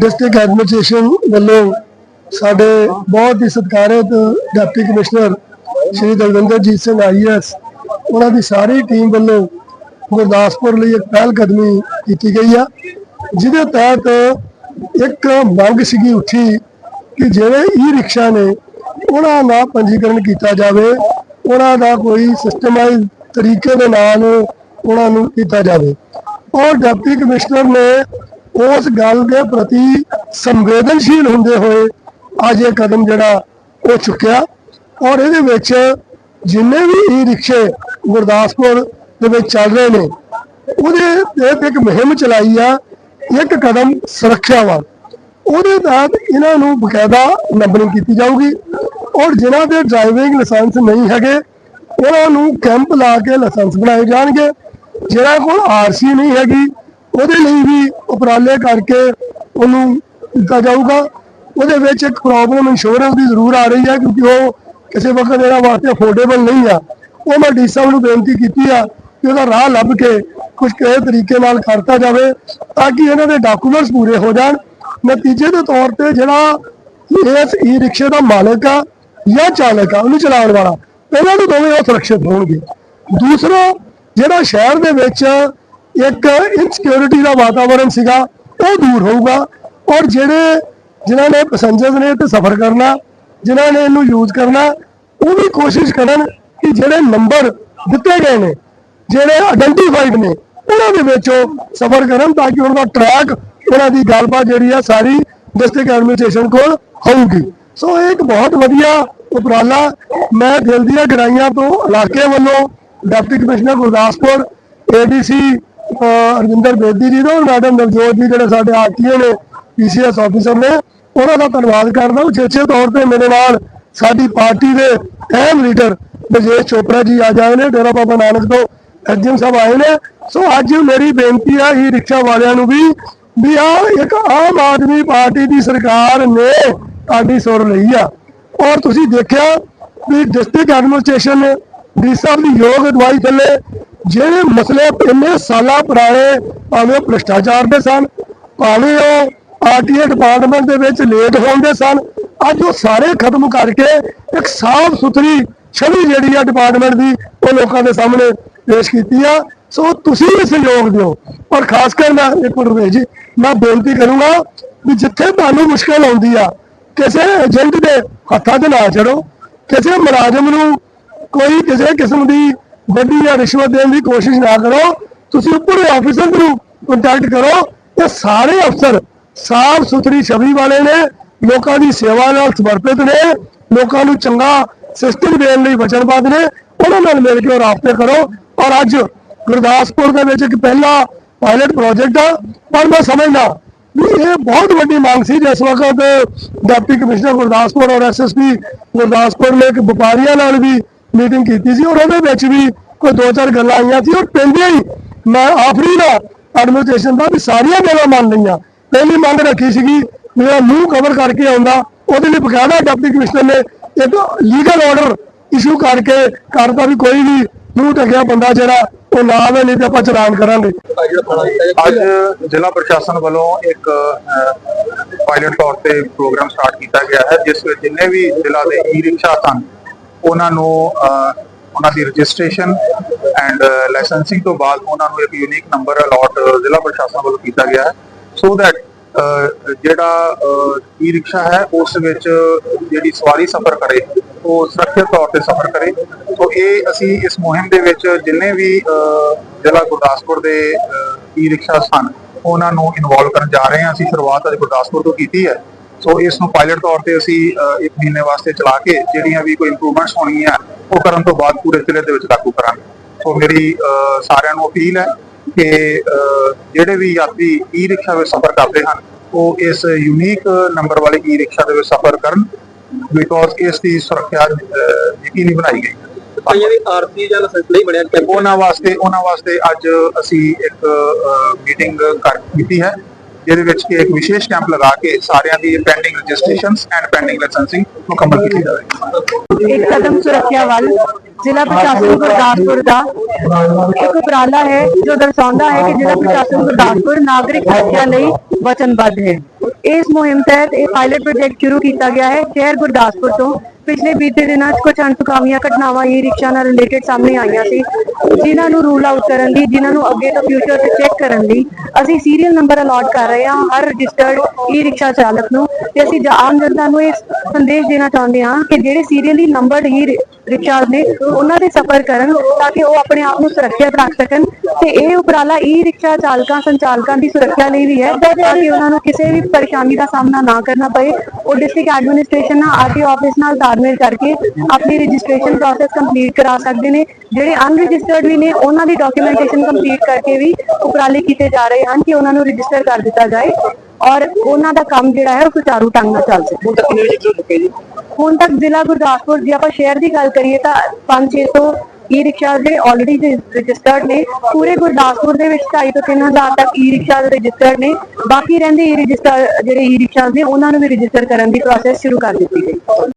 District administration ਵੱਲੋਂ ਸਾਡੇ ਬਹੁਤ ਹੀ ਸਤਿਕਾਰਤ deputy commissioner Shri Dalwinderjit Singh IAS, ਉਹਨਾਂ ਦੀ ਸਾਰੀ ਟੀਮ ਵੱਲੋਂ ਗੁਰਦਾਸਪੁਰ ਲਈ ਇੱਕ ਪਹਿਲ ਕਦਮੀ ਕੀਤੀ ਗਈ ਆ, ਜਿਹਦੇ ਤਹਿਤ ਇੱਕ ਮੰਗ ਸੀਗੀ ਉੱਠੀ ਕਿ ਜਿਹੜੇ ਈ ਰਿਕਸ਼ਾ ਨੇ ਉਹਨਾਂ ਦਾ ਪੰਜੀਕਰਨ ਕੀਤਾ ਜਾਵੇ, ਉਹਨਾਂ ਦਾ ਕੋਈ ਸਿਸਟਮਾਈਜ਼ ਤਰੀਕੇ ਦੇ ਨਾਲ ਉਹਨਾਂ ਨੂੰ ਕੀਤਾ ਜਾਵੇ। ਔਰ ਡਿਪਟੀ ਕਮਿਸ਼ਨਰ ਨੇ ਉਸ ਗੱਲ ਦੇ ਪ੍ਰਤੀ ਸੰਵੇਦਨਸ਼ੀਲ ਹੁੰਦੇ ਹੋਏ ਅੱਜ ਇਹ ਕਦਮ ਜਿਹੜਾ ਉਹ ਚੁੱਕਿਆ। ਔਰ ਇਹਦੇ ਵਿੱਚ ਜਿੰਨੇ ਵੀ ਈ ਰਿਕਸ਼ੇ ਗੁਰਦਾਸਪੁਰ ਦੇ ਵਿੱਚ ਚੱਲ ਰਹੇ ਨੇ, ਉਹਦੇ ਤੇ ਇੱਕ ਮੁਹਿੰਮ ਚਲਾਈ ਆ, ਇੱਕ ਕਦਮ ਸੁਰੱਖਿਆ ਵੱਲ। ਉਹਦੇ ਤਹਿਤ ਇਹਨਾਂ ਨੂੰ ਬਕਾਇਦਾ ਨੰਬਰਿੰਗ ਕੀਤੀ ਜਾਊਗੀ। ਔਰ ਜਿਨ੍ਹਾਂ ਦੇ ਡਰਾਈਵਿੰਗ ਲਾਇਸੈਂਸ ਨਹੀਂ ਹੈਗੇ, ਉਹਨਾਂ ਨੂੰ ਕੈਂਪ ਲਾ ਕੇ ਲਾਇਸੈਂਸ ਬਣਾਏ ਜਾਣਗੇ। ਜਿਹੜਾ ਕੋਲ ਆਰਸੀ ਨਹੀਂ ਹੈਗੀ ਉਹਦੇ ਲਈ ਵੀ ਉਪਰਾਲੇ ਕਰਕੇ ਉਹਨੂੰ ਦਿੱਤਾ ਜਾਊਗਾ। ਉਹਦੇ ਵਿੱਚ ਇੱਕ ਪ੍ਰੋਬਲਮ ਇੰਸ਼ੋਰੈਂਸ ਦੀ ਜ਼ਰੂਰ ਆ ਰਹੀ ਹੈ ਕਿਉਂਕਿ ਉਹ ਕਿਸੇ ਵਕਤ ਇਹਨਾਂ ਵਾਸਤੇ ਅਫੋਰਡੇਬਲ ਨਹੀਂ ਆ। ਉਹ ਮੈਂ ਡੀ ਸਾਹਿਬ ਨੂੰ ਬੇਨਤੀ ਕੀਤੀ ਆ ਕਿ ਉਹਦਾ ਰਾਹ ਲੱਭ ਕੇ ਕੁਝ ਕਿਸੇ ਤਰੀਕੇ ਨਾਲ ਕਰਤਾ ਜਾਵੇ ਤਾਂ ਕਿ ਇਹਨਾਂ ਦੇ ਡਾਕੂਮੈਂਟਸ ਪੂਰੇ ਹੋ ਜਾਣ। ਨਤੀਜੇ ਦੇ ਤੌਰ ਤੇ ਜਿਹੜਾ ਇਸ ਈ ਰਿਕਸ਼ੇ ਦਾ ਮਾਲਕ ਆ ਜਾਂ ਚਾਲਕ ਆ, ਉਹਨੂੰ ਚਲਾਉਣ ਵਾਲਾ ਇਹਨਾਂ ਨੂੰ ਦੋਵੇਂ ਉਹ ਸੁਰੱਖਿਅਤ ਹੋਣਗੇ। ਦੂਸਰਾ, ਜਿਹੜਾ ਸ਼ਹਿਰ ਦੇ ਵਿੱਚ ਇੱਕ ਇਨਸਿਕਿਉਰਿਟੀ ਦਾ ਵਾਤਾਵਰਣ ਸੀਗਾ, ਉਹ ਦੂਰ ਹੋਊਗਾ। ਔਰ ਜਿਹੜੇ, ਜਿਨ੍ਹਾਂ ਨੇ ਪੈਸੇਂਜਰਸ ਨੇ ਤੇ ਸਫ਼ਰ ਕਰਨਾ, ਜਿਨ੍ਹਾਂ ਨੇ ਇਹਨੂੰ ਯੂਜ਼ ਕਰਨਾ, ਉਹ ਵੀ ਕੋਸ਼ਿਸ਼ ਕਰਨ ਕਿ ਜਿਹੜੇ ਨੰਬਰ ਦਿੱਤੇ ਗਏ ਨੇ, ਜਿਹੜੇ ਆਇਡੈਂਟੀਫਾਈਡ ਨੇ, ਉਹਨਾਂ ਦੇ ਵਿੱਚ ਉਹ ਸਫ਼ਰ ਕਰਨ ਤਾਂ ਕਿ ਉਹਨਾਂ ਦਾ ਟਰੈਕ ਉਹਨਾਂ ਦੀ ਗੱਲਬਾਤ ਜਿਹੜੀ ਆ ਸਾਰੀ ਡਿਸਟ੍ਰਿਕਟ ਐਡਮਿਨਿਸਟ੍ਰੇਸ਼ਨ ਕੋਲ ਹੋਊਗੀ। ਸੋ ਇਹ ਇੱਕ ਬਹੁਤ ਵਧੀਆ ਉਪਰਾਲਾ, ਮੈਂ ਦਿਲ ਦੀਆਂ ਗਰਾਈਆਂ ਤੋਂ ਇਲਾਕੇ ਵੱਲੋਂ deputy commissioner Gurdaspur ADC Arvinder Bedi ji ਦਾ ਔਰ ਮੈਡਮ ਨਵਜੋਤ ਜੀ ਜਿਹੜੇ ਸਾਡੇ ਆਰਟੀਓ ਨੇ, ਪੀਸੀਐਸ ਆਫੀਸਰ ਨੇ, ਉਹਨਾਂ ਦਾ ਧੰਨਵਾਦ ਕਰਦਾ ਉਚੇਚੇ ਤੌਰ ਤੇ ਮੇਰੇ ਨਾਲ ਸਾਡੀ ਪਾਰਟੀ ਦੇ ਅਹਿਮ ਲੀਡਰ ਬਜੇਸ਼ ਚੋਪੜਾ ਜੀ ਆ ਜਾਏ ਨੇ, ਡੇਰਾ ਬਾਬਾ ਨਾਨਕ ਤੋਂ ਐਸਡੀਐਮ ਸਾਹਿਬ ਆਏ ਨੇ। ਸੋ ਅੱਜ ਮੇਰੀ ਬੇਨਤੀ ਆ, ਹੀ ਰਿਕਸ਼ਾ ਵਾਲਿਆਂ ਨੂੰ ਵੀ ਵੀ ਆ, ਇੱਕ ਆਮ ਆਦਮੀ ਪਾਰਟੀ ਦੀ ਸਰਕਾਰ ਨੇ ਤੁਹਾਡੀ ਸੁਰ ਲਈ ਆ। ਔਰ ਤੁਸੀਂ ਦੇਖਿਆ ਵੀ ਡਿਸਟ੍ਰਿਕਟ ਐਡਮਿਨਿਸਟ੍ਰੇਸ਼ਨ ਨੇ ਡੀ ਸਾਹਿਬ ਦੀ ਯੋਗ ਅਗਵਾਈ ਥੱਲੇ ਜਿਹੜੇ ਮਸਲੇ ਇੰਨੇ ਸਾਲਾਂ ਪੁਰਾਣੇ ਭਾਵੇਂ ਉਹ ਭ੍ਰਿਸ਼ਟਾਚਾਰ ਦੇ ਸਨ, ਭਾਵੇਂ ਉਹ ਆਰਟੀਏ ਡਿਪਾਰਟਮੈਂਟ ਦੇ ਵਿੱਚ ਲੇਟ ਹੋਣ ਦੇ ਸਨ, ਅੱਜ ਉਹ ਸਾਰੇ ਖਤਮ ਕਰਕੇ ਇੱਕ ਸਾਫ਼ ਸੁਥਰੀ ਛਵੀ ਜਿਹੜੀ ਆ ਡਿਪਾਰਟਮੈਂਟ ਦੀ ਉਹ ਲੋਕਾਂ ਦੇ ਸਾਹਮਣੇ ਪੇਸ਼ ਕੀਤੀ ਆ। ਸੋ ਤੁਸੀਂ ਵੀ ਸਹਿਯੋਗ ਦਿਓ। ਔਰ ਖਾਸ ਕਰ ਮੈਂ ਇੱਕ ਮਿੰਟ ਜੀ, ਮੈਂ ਬੇਨਤੀ ਕਰੂੰਗਾ ਵੀ ਜਿੱਥੇ ਤੁਹਾਨੂੰ ਮੁਸ਼ਕਲ ਆਉਂਦੀ ਆ, ਕਿਸੇ ਏਜੰਟ ਦੇ ਹੱਥਾਂ 'ਚ ਨਾ ਚੜੋ, ਕਿਸੇ ਮੁਲਾਜ਼ਮ ਨੂੰ ਕੋਈ ਕਿਸੇ ਕਿਸਮ ਦੀ ਵੱਡੀ ਜਾਂ ਰਿਸ਼ਵਤ ਦੇਣ ਦੀ ਕੋਸ਼ਿਸ਼ ਨਾ ਕਰੋ। ਤੁਸੀਂ ਉੱਪਰ ਆਫੀਸਰ ਨੂੰ ਕੰਟੈਕਟ ਕਰੋ ਤੇ ਸਾਰੇ ਅਫਸਰ ਸਾਫ਼ ਸੁਥਰੀ ਛਵੀ ਵਾਲੇ ਨੇ, ਲੋਕਾਂ ਦੀ ਸੇਵਾ ਨਾਲ ਸਮਰਪਿਤ ਨੇ, ਲੋਕਾਂ ਨੂੰ ਚੰਗਾ ਸਿਸਟਮ ਦੇਣ ਲਈ ਵਚਨਬੱਧ ਨੇ, ਉਹਨਾਂ ਨਾਲ ਮਿਲ ਕੇ ਰਾਬਤੇ ਕਰੋ। ਔਰ ਅੱਜ ਗੁਰਦਾਸਪੁਰ ਦੇ ਵਿੱਚ ਇੱਕ ਪਹਿਲਾ ਪਾਇਲਟ ਪ੍ਰੋਜੈਕਟ ਆ। ਪਰ ਮੈਂ ਸਮਝਦਾ ਵੀ ਇਹ ਬਹੁਤ ਵੱਡੀ ਮੰਗ ਸੀ ਜਿਸ ਵਕਤ ਡਿਪਟੀ ਕਮਿਸ਼ਨਰ ਗੁਰਦਾਸਪੁਰ ਔਰ ਐਸਐਸਪੀ ਗੁਰਦਾਸਪੁਰ ਨੇ ਇੱਕ ਵਪਾਰੀਆਂ ਨਾਲ ਵੀ ਮੀਟਿੰਗ ਕੀਤੀ ਸੀ, ਔਰ ਉਹਦੇ ਵਿੱਚ ਵੀ ਕੋਈ ਦੋ ਚਾਰ ਗੱਲਾਂ ਆਈਆਂ ਸੀ, ਔਰ ਪੈਂਦੀਆਂ ਹੀ ਮੈਂ ਆਖਰੀ ਦਾ ਐਡਮਿਨਿਸਟ੍ਰੇਸ਼ਨ ਦਾ ਵੀ ਸਾਰੀਆਂ ਗੱਲਾਂ ਮੰਨ ਲਈਆਂ। ਪਹਿਲੀ ਮੰਗ ਰੱਖੀ ਸੀਗੀ, ਮੇਰਾ ਮੂੰਹ ਕਵਰ ਕਰਕੇ ਆਉਂਦਾ, ਉਹਦੇ ਲਈ ਬਕਾਇਦਾ ਡਿਪਟੀ ਕਮਿਸ਼ਨਰ ਨੇ ਇੱਕ ਲੀਗਲ ਆਰਡਰ ਇਸ਼ੂ ਕਰਕੇ ਕਰਦਾ ਵੀ ਕੋਈ ਵੀ ਮੂੰਹ ਢੱਕਿਆ ਬੰਦਾ ਜਿਹੜਾ, ਉਹ ਨਾ ਨਹੀਂ ਤੇ ਆਪਾਂ ਚਲਾਨ ਕਰਾਂਗੇ। ਅੱਜ ਜ਼ਿਲ੍ਹਾ ਪ੍ਰਸ਼ਾਸਨ ਵੱਲੋਂ ਇੱਕ ਪਾਇਲਟ ਤੌਰ ਤੇ ਪ੍ਰੋਗਰਾਮ ਸਟਾਰਟ ਕੀਤਾ ਗਿਆ ਹੈ, ਜਿਸ ਵਿੱਚ ਜਿੰਨੇ ਵੀ ਜ਼ਿਲ੍ਹਾ ਦੇ ਈ ਰਿਕਸ਼ਾ ਸਨ ਉਹਨਾਂ ਨੂੰ ਉਹਨਾਂ ਦੀ ਰਜਿਸਟ੍ਰੇਸ਼ਨ ਐਂਡ ਲਾਇਸੈਂਸਿੰਗ ਤੋਂ ਬਾਅਦ ਉਹਨਾਂ ਨੂੰ ਇੱਕ ਯੂਨੀਕ ਨੰਬਰ ਅਲਾਟ ਜ਼ਿਲ੍ਹਾ ਪ੍ਰਸ਼ਾਸਨ ਵੱਲੋਂ ਕੀਤਾ ਗਿਆ ਹੈ। ਸੋ ਦੈਟ ਜਿਹੜਾ ਈ ਰਿਕਸ਼ਾ ਹੈ, ਉਸ ਵਿੱਚ ਜਿਹੜੀ ਸਵਾਰੀ ਸਫ਼ਰ ਕਰੇ, ਉਹ ਸੁਰੱਖਿਅਤ ਤੌਰ ਤੇ ਸਫ਼ਰ ਕਰੇ। ਸੋ ਇਹ ਅਸੀਂ ਇਸ ਮੁਹਿੰਮ ਦੇ ਵਿੱਚ ਜਿੰਨੇ ਵੀ ਜ਼ਿਲ੍ਹਾ ਗੁਰਦਾਸਪੁਰ ਦੇ ਈ ਰਿਕਸ਼ਾ ਸਨ ਉਹਨਾਂ ਨੂੰ ਇਨਵੋਲਵ ਕਰਨ ਜਾ ਰਹੇ ਹਾਂ। ਅਸੀਂ ਸ਼ੁਰੂਆਤ ਅੱਜ ਗੁਰਦਾਸਪੁਰ ਤੋਂ ਕੀਤੀ ਹੈ। ਸੋ ਇਸ ਨੂੰ ਪਾਇਲਟ ਤੌਰ ਤੇ ਅਸੀਂ ਇੱਕ ਮਹੀਨੇ ਵਾਸਤੇ ਚਲਾ ਕੇ ਜਿਹੜੀਆਂ ਵੀ ਕੋਈ ਇੰਪਰੂਵਮੈਂਟਸ ਹੋਣਗੀਆਂ ਉਹ ਕਰਨ ਤੋਂ ਬਾਅਦ ਪੂਰੇ ਜ਼ਿਲ੍ਹੇ ਦੇ ਵਿੱਚ ਲਾਗੂ ਕਰਾਂਗੇ। ਸੋ ਮੇਰੀ ਸਾਰਿਆਂ ਨੂੰ ਅਪੀਲ ਹੈ ਕਿ ਜਿਹੜੇ ਵੀ ਯਾਤਰੀ ਈ ਰਿਕਸ਼ਾ ਵਿੱਚ ਸਫ਼ਰ ਕਰਦੇ ਹਨ ਉਹ ਇਸ ਯੂਨੀਕ ਨੰਬਰ ਵਾਲੇ ਈ ਰਿਕਸ਼ਾ ਦੇ ਵਿੱਚ ਸਫ਼ਰ ਕਰਨ ਬਿਕੋਜ਼ ਇਸ ਦੀ ਸੁਰੱਖਿਆ ਯਕੀਨੀ ਬਣਾਈ ਗਈ। ਹੈ ਕਈਆਂ ਦੀ ਆਰਤੀ ਜਾਂ ਲਾਇਸੈਂਸ ਨਹੀਂ ਬਣਿਆ ਤੇ ਉਹਨਾਂ ਵਾਸਤੇ ਉਹਨਾਂ ਵਾਸਤੇ ਅੱਜ ਅਸੀਂ ਇੱਕ ਮੀਟਿੰਗ ਕਰ ਕੀਤੀ ਹੈ। ਜਿਹਦੇ ਵਿੱਚ ਕਿ ਇੱਕ ਵਿਸ਼ੇਸ਼ ਕੈਂਪ ਲਗਾ ਕੇ ਸਾਰਿਆਂ ਦੀ pending registrations and pending licensing ਮੁਕੰਮਲ ਕੀਤੀ ਜਾਵੇਗੀ। ਇੱਕ ਕਦਮ ਸੁਰੱਖਿਆ ਵੱਲ ਜ਼ਿਲ੍ਹਾ ਪ੍ਰਸ਼ਾਸਨ ਗੁਰਦਾਸਪੁਰ ਦਾ ਇੱਕ ਉਪਰਾਲਾ ਹੈ ਜੋ ਦਰਸਾਉਂਦਾ ਹੈ ਕਿ ਜ਼ਿਲ੍ਹਾ ਪ੍ਰਸ਼ਾਸਨ ਗੁਰਦਾਸਪੁਰ ਨਾਗਰਿਕ ਸੁਰੱਖਿਆ ਲਈ ਵਚਨਬੱਧ ਹੈ। ਇਸ ਮੁਹਿੰਮ ਤਹਿਤ ਇਹ ਪਾਇਲਟ ਪ੍ਰੋਜੈਕਟ ਸ਼ੁਰੂ ਕੀਤਾ ਗਿਆ ਹੈ ਸ਼ਹਿਰ ਗੁਰਦਾਸਪੁਰ ਤੋਂ ਪਿਛਲੇ ਬੀਤੇ ਦਿਨਾਂ 'ਚ ਕੁਝ ਅਣਸੁਖਾਵੀਆਂ ਘਟਨਾਵਾਂ ਈ ਰਿਕਸ਼ਾ ਨਾਲ ਰਿਲੇਟਡ ਸਾਹਮਣੇ ਆਈਆਂ ਸੀ, ਜਿਨ੍ਹਾਂ ਨੂੰ ਰੂਲ ਆਊਟ ਕਰਨ ਲਈ ਜਿਨ੍ਹਾਂ ਨੂੰ ਅੱਗੇ ਤੋਂ ਫਿਊਚਰ ਤੇ ਚੈੱਕ ਕਰਨ ਲਈ ਅਸੀਂ ਸੀਰੀਅਲ ਨੰਬਰ ਅਲਾਟ ਕਰ ਰਹੇ ਹਾਂ ਹਰ ਰਜਿਸਟਰਡ ਈ ਰਿਕਸ਼ਾ ਚਾਲਕ ਨੂੰ ਤੇ ਅਸੀਂ ਆਮ ਜਨਤਾ ਨੂੰ ਇਹ ਸੰਦੇਸ਼ ਦੇਣਾ ਚਾਹੁੰਦੇ ਹਾਂ ਕਿ ਜਿਹੜੇ ਸੀਰੀਅਲੀ ਨੰਬਰਡ ਈ ਰਿਕਸ਼ਾ ਨੇ, ਉਹਨਾਂ ਦੇ ਸਫ਼ਰ ਕਰਨ ਤਾਂ ਕਿ ਉਹ ਆਪਣੇ ਆਪ ਨੂੰ ਸੁਰੱਖਿਅਤ ਰੱਖ ਸਕਣ ਤੇ ਇਹ ਉਪਰਾਲਾ ਈ ਰਿਕਸ਼ਾ ਚਾਲਕਾਂ, ਸੰਚਾਲਕਾਂ ਦੀ ਸੁਰੱਖਿਆ ਲਈ ਵੀ ਹੈ ਤਾਂ ਕਿ ਉਹਨਾਂ ਨੂੰ ਕਿਸੇ ਵੀ ਪਰੇਸ਼ਾਨੀ ਦਾ ਸਾਹਮਣਾ ਨਾ ਕਰਨਾ ਪਏ, ਉਹ ਡਿਸਟ੍ਰਿਕਟ ਐਡਮਿਨਿਸਟ੍ਰੇਸ਼ਨ ਨਾਲ ਆਰਟੀਓ ਆਫਿਸ ਨਾਲ ਤਾਲਮੇਲ ਕਰਕੇ ਆਪਣੀ ਰਜਿਸਟ੍ਰੇਸ਼ਨ ਪ੍ਰੋਸੈਸ ਕੰਪਲੀਟ ਕਰਾ ਸਕਦੇ ਨੇ। ਜਿਹੜੇ ਅਨਰਜਿਸਟਰਡ ਵੀ ਨੇ ਉਹਨਾਂ ਦੀ ਡਾਕੂਮੈਂਟੇਸ਼ਨ ਕੰਪਲੀਟ ਕਰਕੇ ਵੀ ਉਪਰਾਲੇ ਕੀਤੇ ਜਾ ਰਹੇ ਹਨ ਕਿ ਉਹਨਾਂ ਨੂੰ ਰਜਿਸਟਰ ਕਰ ਦਿੱਤਾ ਜਾਏ ਔਰ ਉਹਨਾਂ ਦਾ ਕੰਮ ਜਿਹੜਾ ਹੈ ਉਹ ਸੁਚਾਰੂ ਢੰਗ ਨਾਲ ਚੱਲ ਸਕੇ। ਹੁਣ ਤੱਕ ਕਿੰਨੇ ਰਜਿਸਟਰ ਚੁੱਕੇ ਜੀ? ਹੁਣ ਤੱਕ ਜ਼ਿਲ੍ਹਾ ਗੁਰਦਾਸਪੁਰ ਜੇ ਆਪਾਂ ਸ਼ਹਿਰ ਦੀ ਗੱਲ ਕਰੀਏ ਤਾਂ 5-600 ਈ ਰਿਕਸ਼ਾ ਜਿਹੜੇ ਆਲਰੇਡੀ ਰਜਿਸਟਰਡ ਨੇ। ਪੂਰੇ ਗੁਰਦਾਸਪੁਰ ਦੇ ਵਿੱਚ 2.5 ਤੋਂ 3000 ਤੱਕ ਈ ਰਿਕਸ਼ਾ ਰਜਿਸਟਰਡ ਨੇ। ਬਾਕੀ ਰਹਿੰਦੇ ਈ ਰਜਿਸਟਰ ਜਿਹੜੇ ਈ ਰਿਕਸ਼ਾ ਨੇ ਉਹਨਾਂ ਨੂੰ ਵੀ ਰਜਿਸਟਰ ਕਰਨ ਦੀ ਪ੍ਰੋਸੈਸ ਸ਼ੁਰੂ ਕਰ ਦਿੱਤੀ ਗਈ।